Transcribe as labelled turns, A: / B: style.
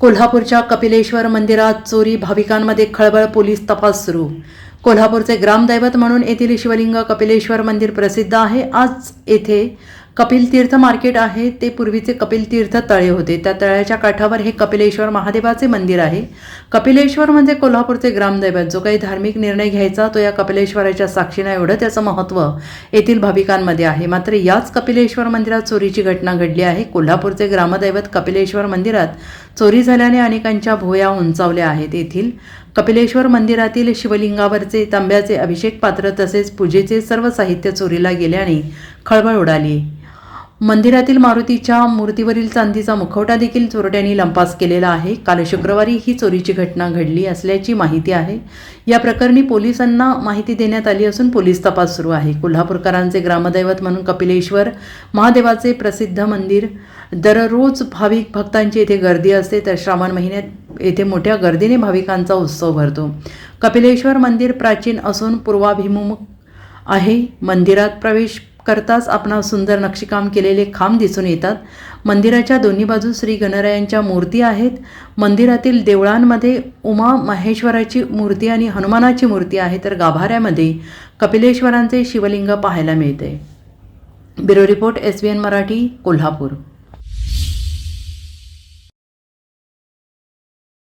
A: कोल्हापूरच्या कपिलेश्वर मंदिरात चोरी भाविकांमध्ये खळबळ पोलीस तपास सुरू. कोल्हापूरचे ग्रामदैवत म्हणून येथील शिवलिंग कपिलेश्वर मंदिर प्रसिद्ध आहे. आज येथे कपिल तीर्थ मार्केट आहे ते पूर्वीचे कपिल तीर्थ तळे होते. त्या तळ्याच्या काठावर हे कपिलेश्वर महादेवाचे मंदिर आहे. कपिलेश्वर म्हणजे कोल्हापूरचे ग्रामदैवत. जो काही धार्मिक निर्णय घ्यायचा तो या कपिलेश्वराच्या साक्षीनं एवढं त्याचं महत्त्व येथील भाविकांमध्ये आहे. मात्र याच कपिलेश्वर मंदिरात चोरीची घटना घडली आहे. कोल्हापूरचे ग्रामदैवत कपिलेश्वर मंदिरात चोरी झाल्याने अनेकांच्या भुया उंचावल्या आहेत. येथील कपिलेश्वर मंदिरातील शिवलिंगावरचे तांब्याचे अभिषेक पात्र तसेच पूजेचे सर्व साहित्य चोरीला गेल्याने खळबळ उडाली. मंदिरातील मारुतीच्या मूर्तीवरील चांदीचा मुखवटा देखील चोरट्यांनी लंपास केलेला आहे. काल शुक्रवारी ही चोरीची घटना घडली असल्याची माहिती आहे. या प्रकरणी पोलिसांना माहिती देण्यात आली असून पोलीस तपास सुरू आहे. कोल्हापूरकरांचे ग्रामदैवत म्हणून कपिलेश्वर महादेवाचे प्रसिद्ध मंदिर दररोज भाविक भक्तांची येथे गर्दी असते. तर श्रावण महिन्यात येथे मोठ्या गर्दीने भाविकांचा उत्सव भरतो. कपिलेश्वर मंदिर प्राचीन असून पूर्वाभिमुख आहे. मंदिरात प्रवेश करताच आपणा सुंदर नक्षीकाम केलेले खांब दिसून येतात. मंदिराच्या दोन्ही बाजू श्री गणरायांच्या मूर्ती आहेत. मंदिरातील देवळांमध्ये उमा महेश्वराची मूर्ती आणि हनुमानाची मूर्ती आहे तर गाभाऱ्यामध्ये कपिलेश्वरांचे शिवलिंग पाहायला मिळते. Bureau report S B N Marathi Kolhapur.